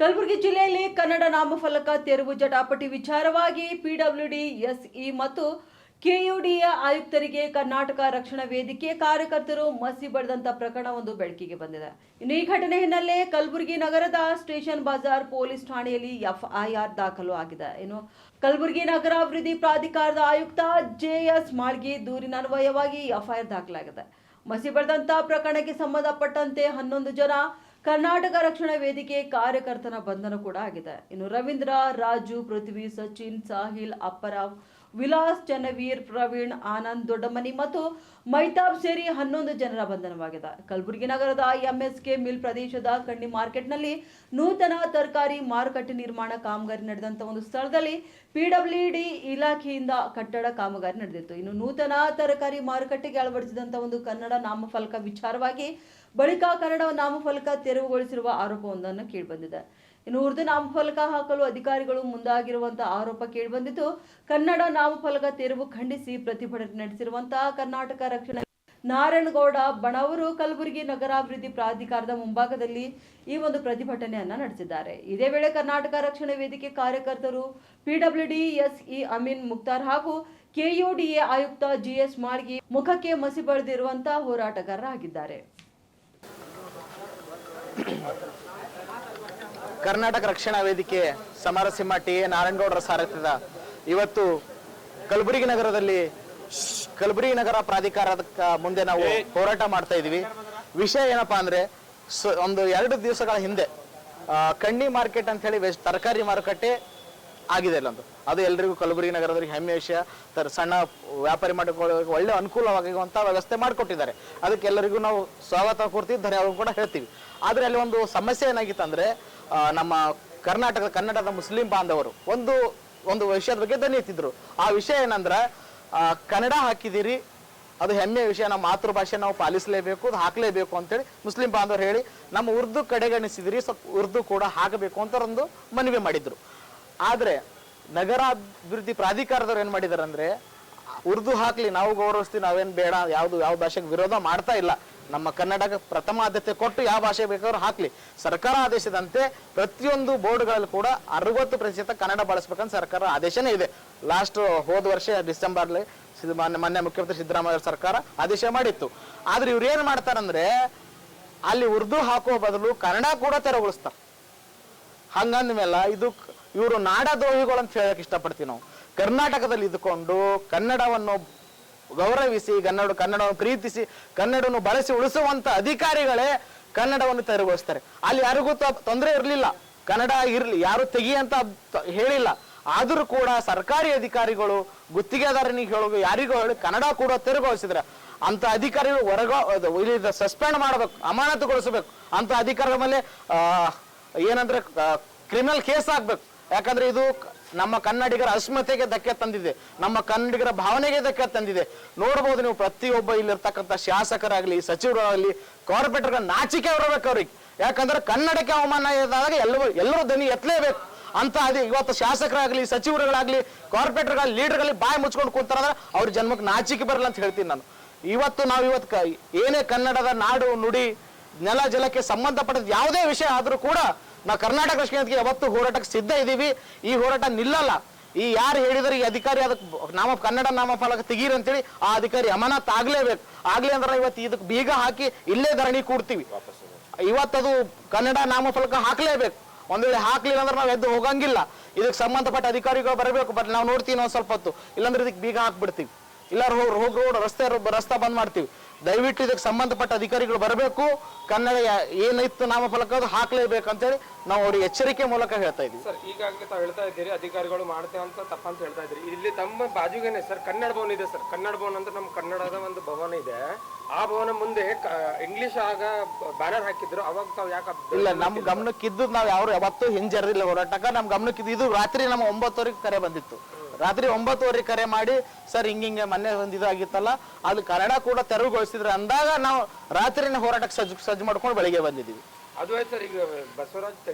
ಕಲಬುರಗಿ ಜಿಲ್ಲೆಯಲ್ಲಿ ಕನ್ನಡ ನಾಮಫಲಕ ತೆರವು ಜಟಾಪಟಿ ವಿಚಾರವಾಗಿ ಪಿಡಬ್ಲ್ಯೂಡಿ, ಎಸ್ಇ ಮತ್ತು ಕೆಯುಡಿಯ ಆಯುಕ್ತರಿಗೆ ಕರ್ನಾಟಕ ರಕ್ಷಣಾ ವೇದಿಕೆ ಕಾರ್ಯಕರ್ತರು ಮಸಿ ಪ್ರಕರಣ ಒಂದು ಬೆಳಕಿಗೆ ಬಂದಿದೆ. ಇನ್ನು ಈ ಘಟನೆ ಹಿನ್ನೆಲೆ ಕಲಬುರಗಿ ನಗರದ ಸ್ಟೇಷನ್ ಬಜಾರ್ ಪೊಲೀಸ್ ಠಾಣೆಯಲ್ಲಿ ಎಫ್ಐಆರ್ ದಾಖಲು ಆಗಿದೆ. ಇನ್ನು ಕಲಬುರಗಿ ನಗರಾಭಿವೃದ್ಧಿ ಪ್ರಾಧಿಕಾರದ ಆಯುಕ್ತ ಜೆಎಸ್ ಮಾಳ್ಗಿ ದೂರಿನ ಅನ್ವಯವಾಗಿ ಎಫ್ಐಆರ್ ದಾಖಲಾಗಿದೆ. ಮಸಿ ಬಡಿದಂತ ಪ್ರಕರಣಕ್ಕೆ ಸಂಬಂಧಪಟ್ಟಂತೆ ಹನ್ನೊಂದು ಜನ ಕರ್ನಾಟಕ ರಕ್ಷಣಾ ವೇದಿಕೆ ಕಾರ್ಯಕರ್ತನ ಬಂಧನ ಕೂಡ ಆಗಿದೆ. ಇನ್ನು ರವೀಂದ್ರ ರಾಜು ಪೃಥ್ವಿ ಸಚಿನ್ ಸಾಹಿಲ್ ಅಪ್ಪರಾವ್ ವಿಲಾಸ್ ಚನ್ನವೀರ್, ಪ್ರವೀಣ್, ಆನಂದ್, ದೊಡ್ಡಮನಿ ಮತ್ತು ಮೈತಾಬ್ ಸೇರಿ ಹನ್ನೊಂದು ಜನರ ಬಂಧನವಾಗಿದೆ. ಕಲಬುರಗಿ ನಗರದ ಎಂಎಸ್ಕೆ ಮಿಲ್ ಪ್ರದೇಶದ ಕಣ್ಣಿ ಮಾರ್ಕೆಟ್ನಲ್ಲಿ ನೂತನ ತರಕಾರಿ ಮಾರುಕಟ್ಟೆ ನಿರ್ಮಾಣ ಕಾಮಗಾರಿ ನಡೆದಂಥ ಒಂದು ಸ್ಥಳದಲ್ಲಿ ಪಿಡಬ್ಲ್ಯೂಡಿ ಇಲಾಖೆಯಿಂದ ಕಟ್ಟಡ ಕಾಮಗಾರಿ ನಡೆದಿತ್ತು. ಇನ್ನು ನೂತನ ತರಕಾರಿ ಮಾರುಕಟ್ಟೆಗೆ ಅಳವಡಿಸಿದಂಥ ಒಂದು ಕನ್ನಡ ನಾಮಫಲಕ ವಿಚಾರವಾಗಿ ಬಳಿಕ ಕನ್ನಡ ನಾಮಫಲಕ ತೆರವುಗೊಳಿಸಿರುವ ಆರೋಪವೊಂದನ್ನು ಕೇಳಿಬಂದಿದೆ ಇನ್ನು ಉರ್ದು ನಾಮಫಲಕ ಹಾಕಲು ಅಧಿಕಾರಿಗಳು ಮುಂದಾಗಿರುವಂತಹ ಆರೋಪ ಕೇಳಿಬಂದಿದ್ದು, ಕನ್ನಡ ನಾಮಫಲಕ ತೆರವು ಖಂಡಿಸಿ ಪ್ರತಿಭಟನೆ ನಡೆಸಿರುವಂತಹ ಕರ್ನಾಟಕ ರಕ್ಷಣಾ ನಾರಾಯಣಗೌಡ ಬಣವರು ಕಲಬುರಗಿ ನಗರಾಭಿವೃದ್ಧಿ ಪ್ರಾಧಿಕಾರದ ಮುಂಭಾಗದಲ್ಲಿ ಈ ಒಂದು ಪ್ರತಿಭಟನೆಯನ್ನ ನಡೆಸಿದ್ದಾರೆ. ಇದೇ ವೇಳೆ ಕರ್ನಾಟಕ ರಕ್ಷಣಾ ವೇದಿಕೆ ಕಾರ್ಯಕರ್ತರು ಪಿಡಬ್ಲ್ಯೂಡಿ ಎಸ್ಇ ಅಮೀನ್ ಮುಕ್ತಾರ್ ಹಾಗೂ ಕೆಯುಡಿಎ ಆಯುಕ್ತ ಜಿಎಸ್ ಮಾಳ್ಗಿ ಮುಖಕ್ಕೆ ಮಸಿ ಬಳಿದಿರುವಂತಹ ಹೋರಾಟಗಾರರಾಗಿದ್ದಾರೆ. ಕರ್ನಾಟಕ ರಕ್ಷಣಾ ವೇದಿಕೆ ಸಮರಸಿಂಹ ಟಿ ಎ ನಾರಾಯಣಗೌಡರ ಸಾರಥ್ಯದ. ಇವತ್ತು ಕಲಬುರಗಿ ನಗರದಲ್ಲಿ ಕಲಬುರಗಿ ನಗರ ಪ್ರಾಧಿಕಾರದ ಮುಂದೆ ನಾವು ಹೋರಾಟ ಮಾಡ್ತಾ ಇದೀವಿ. ವಿಷಯ ಏನಪ್ಪಾ ಅಂದ್ರೆ ಒಂದು ಎರಡು ದಿವಸಗಳ ಹಿಂದೆ ಕಣ್ಣಿ ಮಾರ್ಕೆಟ್ ಅಂತ ಹೇಳಿ ವೆಜ್ ತರಕಾರಿ ಮಾರುಕಟ್ಟೆ ಆಗಿದೆ ಅಲ್ಲೊಂದು. ಅದು ಎಲ್ರಿಗೂ ಕಲಬುರಗಿ ನಗರದಲ್ಲಿ ಹೆಮ್ಮೆ ವಿಷಯ. ತರ ಸಣ್ಣ ವ್ಯಾಪಾರಿ ಮಾಡಿಕೊಳ್ಳೋಕೆ ಒಳ್ಳೆ ಅನುಕೂಲವಾಗುವಂತ ವ್ಯವಸ್ಥೆ ಮಾಡಿಕೊಟ್ಟಿದ್ದಾರೆ. ಅದಕ್ಕೆ ಎಲ್ಲರಿಗೂ ನಾವು ಸ್ವಾಗತ ಕೊಡ್ತೀವಿ ಧನ್ಯವಾದ ಕೂಡ ಹೇಳ್ತೀವಿ. ಆದ್ರೆ ಅಲ್ಲಿ ಒಂದು ಸಮಸ್ಯೆ ಏನಾಗಿತ್ತು ಅಂದ್ರೆ ನಮ್ಮ ಕರ್ನಾಟಕದ ಕನ್ನಡದ ಮುಸ್ಲಿಂ ಬಾಂಧವರು ಒಂದು ಒಂದು ವಿಷಯದ ಬಗ್ಗೆ ದನಿ ಎತ್ತಿದ್ರು. ಆ ವಿಷಯ ಏನಂದ್ರೆ ಕನ್ನಡ ಹಾಕಿದಿರಿ ಅದು ಹೆಮ್ಮೆಯ ವಿಷಯ, ನಮ್ಮ ಮಾತೃಭಾಷೆ ನಾವು ಪಾಲಿಸಲೇಬೇಕು, ಅದು ಹಾಕಲೇಬೇಕು ಅಂತೇಳಿ ಮುಸ್ಲಿಂ ಬಾಂಧವರು ಹೇಳಿ, ನಮ್ಮ ಉರ್ದು ಕಡೆಗಣಿಸಿದಿರಿ, ಸ್ವಲ್ಪ ಉರ್ದು ಕೂಡ ಹಾಕಬೇಕು ಅಂತ ಒಂದು ಮನವಿ ಮಾಡಿದ್ರು. ಆದರೆ, ನಗರಾಭಿವೃದ್ಧಿ ಪ್ರಾಧಿಕಾರದವ್ರು ಏನು ಮಾಡಿದಾರೆ ಅಂದ್ರೆ ಉರ್ದು ಹಾಕ್ಲಿ, ನಾವು ಗೌರವಿಸ್ತೀವಿ, ನಾವೇನ್ ಬೇಡ, ಯಾವುದು, ಯಾವ ಭಾಷೆಗೆ ವಿರೋಧ ಮಾಡ್ತಾ ಇಲ್ಲ. ನಮ್ಮ ಕನ್ನಡಕ್ಕೆ ಪ್ರಥಮ ಆದ್ಯತೆ ಕೊಟ್ಟು ಯಾವ ಭಾಷೆ ಬೇಕಾದ್ರೂ ಹಾಕ್ಲಿ. ಸರ್ಕಾರ ಆದೇಶದಂತೆ ಪ್ರತಿಯೊಂದು ಬೋರ್ಡ್ಗಳಲ್ಲಿ ಕೂಡ ಅರವತ್ತು ಪ್ರತಿಶತ ಕನ್ನಡ ಬಳಸ್ಬೇಕಂತ ಸರ್ಕಾರ ಆದೇಶನೇ ಇದೆ. ಲಾಸ್ಟ್ ಹೋದ ವರ್ಷ ಡಿಸೆಂಬರ್ ಮಾನ್ಯ ಮುಖ್ಯಮಂತ್ರಿ ಸಿದ್ದರಾಮಯ್ಯ ಸರ್ಕಾರ ಆದೇಶ ಮಾಡಿತ್ತು. ಆದ್ರೆ ಇವ್ರು ಏನ್ ಮಾಡ್ತಾರಂದ್ರೆ ಅಲ್ಲಿ ಉರ್ದು ಹಾಕುವ ಬದಲು ಕನ್ನಡ ಕೂಡ ತೆರವುಗೊಳಿಸ್ತಾರೆ. ಹಂಗಂದ್ಮೇಲೆ ಇದು ಇವರು ನಾಡದ್ರೋಹಿಗಳು ಅಂತ ಹೇಳಕ್ ಇಷ್ಟಪಡ್ತೀವಿ ನಾವು. ಕರ್ನಾಟಕದಲ್ಲಿ ಇದ್ಕೊಂಡು ಕನ್ನಡವನ್ನು ಗೌರವಿಸಿ, ಕನ್ನಡ ಕನ್ನಡವನ್ನು ಪ್ರೀತಿಸಿ, ಕನ್ನಡವನ್ನು ಬಳಸಿ ಉಳಿಸುವಂತ ಅಧಿಕಾರಿಗಳೇ ಕನ್ನಡವನ್ನು ತೆರವುಗೊಳಿಸ್ತಾರೆ. ಅಲ್ಲಿ ಯಾರಿಗೂ ತೊಂದರೆ ಇರಲಿಲ್ಲ. ಕನ್ನಡ ಇರಲಿ ಯಾರು ತೆಗಿ ಅಂತ ಹೇಳಿಲ್ಲ. ಆದರೂ ಕೂಡ ಸರ್ಕಾರಿ ಅಧಿಕಾರಿಗಳು ಗುತ್ತಿಗೆದಾರನಿಗೆ ಹೇಳೋದು ಯಾರಿಗೂ ಹೇಳಿ ಕನ್ನಡ ಕೂಡ ತೆರವುಗೊಳಿಸಿದ್ರೆ ಅಂತ ಅಧಿಕಾರಿಗಳು ಹೊರಗ ಸಸ್ಪೆಂಡ್ ಮಾಡಬೇಕು, ಅಮಾನತುಗೊಳಿಸಬೇಕು. ಅಂತ ಅಧಿಕಾರಿಗಳ ಮೇಲೆ ಏನಂದ್ರೆ ಕ್ರಿಮಿನಲ್ ಕೇಸ್ ಆಗ್ಬೇಕು. ಯಾಕಂದ್ರೆ ಇದು ನಮ್ಮ ಕನ್ನಡಿಗರ ಅಸ್ಮತೆಗೆ ಧಕ್ಕೆ ತಂದಿದೆ. ನಮ್ಮ ಕನ್ನಡಿಗರ ಭಾವನೆಗೆ ಧಕ್ಕೆ ತಂದಿದೆ. ನೋಡಬಹುದು ನೀವು ಪ್ರತಿಯೊಬ್ಬ ಇಲ್ಲಿರ್ತಕ್ಕಂಥ ಶಾಸಕರಾಗಲಿ, ಸಚಿವರಾಗಲಿ ಕಾರ್ಪೊರೇಟರ್ ನಾಚಿಕೆ ಬರಬೇಕು ಅವ್ರಿಗೆ. ಯಾಕಂದ್ರೆ ಕನ್ನಡಕ್ಕೆ ಅವಮಾನ ಇದ್ದಾಗ ಎಲ್ಲರೂ ಎಲ್ಲರೂ ದನಿ ಎತ್ತಲೇಬೇಕು. ಅಂತ ಅದೇ ಇವತ್ತು ಶಾಸಕರಾಗಲಿ, ಸಚಿವರುಗಳಾಗಲಿ, ಕಾರ್ಪೊರೇಟರ್ಗಳು ಲೀಡರ್ಗಳಲ್ಲಿ ಬಾಯಿ ಮುಚ್ಕೊಂಡು ಕೂತಾರಂದ್ರೆ ಅವ್ರ ಜನ್ಮಕ್ಕೆ ನಾಚಿಕೆ ಬರಲ್ಲ ಅಂತ ಹೇಳ್ತೀನಿ ನಾನು. ಇವತ್ತು ನಾವು ಇವತ್ತು ಏನೇ ಕನ್ನಡದ ನಾಡು, ನುಡಿ, ನೆಲ, ಜಲಕ್ಕೆ ಸಂಬಂಧಪಟ್ಟ ಯಾವುದೇ ವಿಷಯ ಆದರೂ ಕೂಡ ನಾವು ಕರ್ನಾಟಕ ರಕ್ಷಣೆಗೆ ಯಾವತ್ತು ಹೋರಾಟಕ್ಕೆ ಸಿದ್ಧ ಇದ್ದೀವಿ. ಈ ಹೋರಾಟ ನಿಲ್ಲಲ್ಲ. ಈ ಯಾರು ಹೇಳಿದ್ರೆ ಈ ಅಧಿಕಾರಿ ಅದಕ್ಕೆ ನಾಮ, ಕನ್ನಡ ನಾಮಫಲಕ ತೆಗೀರಿ ಅಂತೇಳಿ ಆ ಅಧಿಕಾರಿ ಅಮಾನತ್ ಆಗ್ಲೇಬೇಕು. ಆಗ್ಲಿ ಅಂದ್ರೆ ಇವತ್ತು ಇದಕ್ಕೆ ಬೀಗ ಹಾಕಿ ಇಲ್ಲೇ ಧರಣಿ ಕೂಡ್ತೀವಿ. ಇವತ್ತದು ಕನ್ನಡ ನಾಮಫಲಕ ಹಾಕ್ಲೇಬೇಕು. ಒಂದ್ ವೇಳೆ ಹಾಕ್ಲಿಲ್ಲ ಅಂದ್ರೆ ನಾವು ಎದ್ದು ಹೋಗಂಗಿಲ್ಲ. ಇದಕ್ಕೆ ಸಂಬಂಧಪಟ್ಟ ಅಧಿಕಾರಿಗಳು ಬರಬೇಕು, ಬಟ್ ನಾವು ನೋಡ್ತೀವಿ ಒಂದ್ ಸ್ವಲ್ಪ ಹೊತ್ತು. ಇಲ್ಲಾಂದ್ರೆ ಇದಕ್ಕೆ ಬೀಗ ಹಾಕ್ಬಿಡ್ತೀವಿ. ಇಲ್ಲಾರು ಹೋಗಿ ಹೋಗಿ ರೋಡ್, ರಸ್ತೆ ರಸ್ತೆ ಬಂದ್ ಮಾಡ್ತೀವಿ. ದಯವಿಟ್ಟು ಇದಕ್ಕೆ ಸಂಬಂಧಪಟ್ಟ ಅಧಿಕಾರಿಗಳು ಬರಬೇಕು. ಕನ್ನಡ ಏನಿತ್ತು ನಾಮಫಲಕ ಅದು ಹಾಕ್ಲೇಬೇಕು ಅಂತೇಳಿ ನಾವು ಅವ್ರಿಗೆ ಎಚ್ಚರಿಕೆ ಮೂಲಕ ಹೇಳ್ತಾ ಇದ್ದೀವಿ. ಸರ್ ಈಗಾಗಲೇ ತಾವು ಹೇಳ್ತಾ ಇದ್ದೀರಿ ಅಧಿಕಾರಿಗಳು ಮಾಡ್ತೇವೆ ಅಂತ ತಪ್ಪಂತ ಹೇಳ್ತಾ ಇದ್ದೀರಿ. ಇಲ್ಲಿ ತಮ್ಮ ಬಾಜುಗೇನೆ ಸರ್ ಕನ್ನಡ ಭವನ ಇದೆ ಸರ್. ಕನ್ನಡ ಭವನ ಅಂದ್ರೆ ನಮ್ಮ ಕನ್ನಡದ ಒಂದು ಭವನ ಇದೆ. ಆ ಭವನ ಮುಂದೆ ಇಂಗ್ಲಿಷ್ ಆಗ ಬ್ಯಾನರ್ ಹಾಕಿದ್ರು ಅವಾಗ ತಾವು ಯಾಕೆ ಇಲ್ಲ ನಮ್ ಗಮನಕ್ಕಿದ್ದು ನಾವ್ ಯಾರು ಯಾವತ್ತೂ ಹಿಂಜರಿಲ್ಲ ಹೋರಾಟಕ್ಕ. ನಮ್ ಗಮನಕ್ಕಿದ್ದು ಇದು ರಾತ್ರಿ ನಮ್ಮ ಒಂಬತ್ತುವರೆಗೆ ಕರೆ ಬಂದಿತ್ತು. ರಾತ್ರಿ ಒಂಬತ್ತುವರೆಗೆ ಕರೆ ಮಾಡಿ, ಸರ್ ಹಿಂಗಿಂಗೆ ಮೊನ್ನೆ ಒಂದು ಇದಾಗಿತ್ತಲ್ಲ ಅದು ಕನ್ನಡ ಕೂಡ ತೆರವುಗೊಳಿಸಿದ್ರೆ ಅಂದಾಗ ನಾವು ರಾತ್ರಿನ ಹೋರಾಟಕ್ಕೆ ಸಜ್ಜು ಸಜ್ಜು ಮಾಡ್ಕೊಂಡು ಬೆಳಿಗ್ಗೆ ಬಂದಿದ್ದೀವಿ. ಅದು ಆಯ್ತು ಸರ್, ಈಗ ಬಸವರಾಜ್